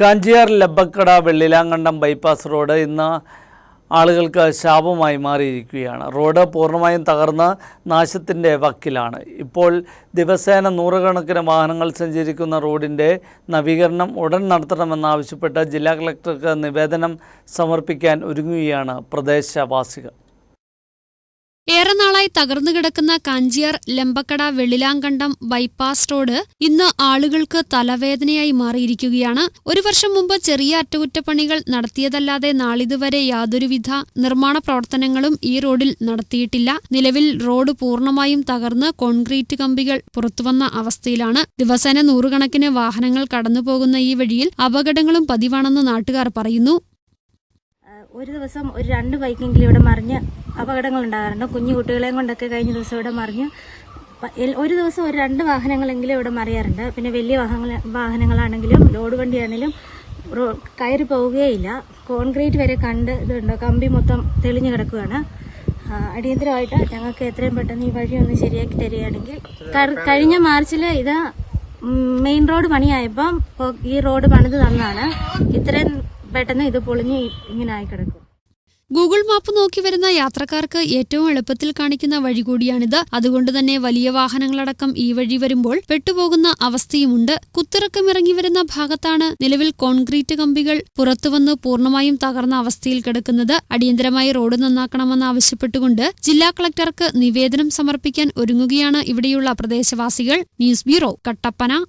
Kanchiyar Labbakkada Vellilamkandam bypass road ഇന്ന് ആളുകൾക്ക് ശാപമായി മാറിയിരിക്കുകയാണ്. റോഡ് പൂർണമായും തകർന്ന് നാശത്തിന്റെ വക്കിലാണ്. ഇപ്പോൾ ദിവസേന നൂറുകണക്കിന് വാഹനങ്ങൾ സഞ്ചരിക്കുന്ന റോഡിന്റെ നവീകരണം ഉടൻ നടത്തണമെന്നാവശ്യപ്പെട്ട് ജില്ലാ കളക്ടർക്ക് നിവേദനം സമർപ്പിക്കാൻ ഒരുങ്ങുകയാണ് പ്രദേശവാസികൾ. ഏറെ നാളായി തകർന്നു കിടക്കുന്ന കാഞ്ചിയാർ ലമ്പക്കട വെള്ളിലാങ്കണ്ടം ബൈപ്പാസ് റോഡ് ഇന്ന് ആളുകൾക്ക് തലവേദനയായി മാറിയിരിക്കുകയാണ്. ഒരു വർഷം മുമ്പ് ചെറിയ അറ്റകുറ്റപ്പണികൾ നടത്തിയതല്ലാതെ നാളിതുവരെ യാതൊരുവിധ നിർമ്മാണ പ്രവർത്തനങ്ങളും ഈ റോഡിൽ നടത്തിയിട്ടില്ല. നിലവിൽ റോഡ് പൂർണമായും തകർന്ന് കോൺക്രീറ്റ് കമ്പികൾ പുറത്തുവന്ന അവസ്ഥയിലാണ്. ദിവസേന നൂറുകണക്കിന് വാഹനങ്ങൾ കടന്നുപോകുന്ന ഈ വഴിയിൽ അപകടങ്ങളും പതിവാണെന്ന് നാട്ടുകാർ പറയുന്നു. ഒരു ദിവസം ഒരു രണ്ട് ബൈക്കെങ്കിലും ഇവിടെ മറിഞ്ഞ് അപകടങ്ങൾ ഉണ്ടാകാറുണ്ട്. കുഞ്ഞു കുട്ടികളെയും കൊണ്ടൊക്കെ കഴിഞ്ഞ ദിവസം ഇവിടെ മറിഞ്ഞ് ഒരു ദിവസം ഒരു രണ്ട് വാഹനങ്ങളെങ്കിലും ഇവിടെ മറിയാറുണ്ട്. പിന്നെ വലിയ വാഹനങ്ങൾ വാഹനങ്ങളാണെങ്കിലും ലോഡ് വണ്ടിയാണെങ്കിലും റോ കയറി പോവുകയില്ല. കോൺക്രീറ്റ് വരെ കണ്ട് ഇതുണ്ട്? കമ്പി മൊത്തം തെളിഞ്ഞു കിടക്കുകയാണ്. അടിയന്തരമായിട്ട് ഞങ്ങൾക്ക് എത്രയും പെട്ടെന്ന് ഈ വഴി ഒന്ന് ശരിയാക്കി തരികയാണെങ്കിൽ കഴിഞ്ഞ മാർച്ചിൽ ഇത് മെയിൻ റോഡ് പണിയായപ്പം ഈ റോഡ് പണിത് തന്നാണ്. ഇത്രയും പെട്ടെന്ന് ഇത് പൊളിഞ്ഞ് ഇങ്ങനെ ആയി കിടക്കും. ഗൂഗിൾ മാപ്പ് നോക്കി വരുന്ന യാത്രക്കാർക്ക് ഏറ്റവും എളുപ്പത്തിൽ കാണിക്കുന്ന വഴി കൂടിയാണിത് അതുകൊണ്ട് തന്നെ വലിയ വാഹനങ്ങളടക്കം ഈ വഴി വരുമ്പോൾ പെട്ടുപോകുന്ന അവസ്ഥയുമുണ്ട്. കുത്തിറക്കമിറങ്ങി വരുന്ന ഭാഗത്താണ് നിലവിൽ കോൺക്രീറ്റ് കമ്പികൾ പുറത്തുവന്ന് പൂർണമായും തകർന്ന അവസ്ഥയിൽ കിടക്കുന്നത്. അടിയന്തരമായി റോഡ് നന്നാക്കണമെന്നാവശ്യപ്പെട്ടുകൊണ്ട് ജില്ലാ കളക്ടർക്ക് നിവേദനം സമർപ്പിക്കാൻ ഒരുങ്ങുകയാണ് ഇവിടെയുള്ള പ്രദേശവാസികൾ. News bureau Kattappana.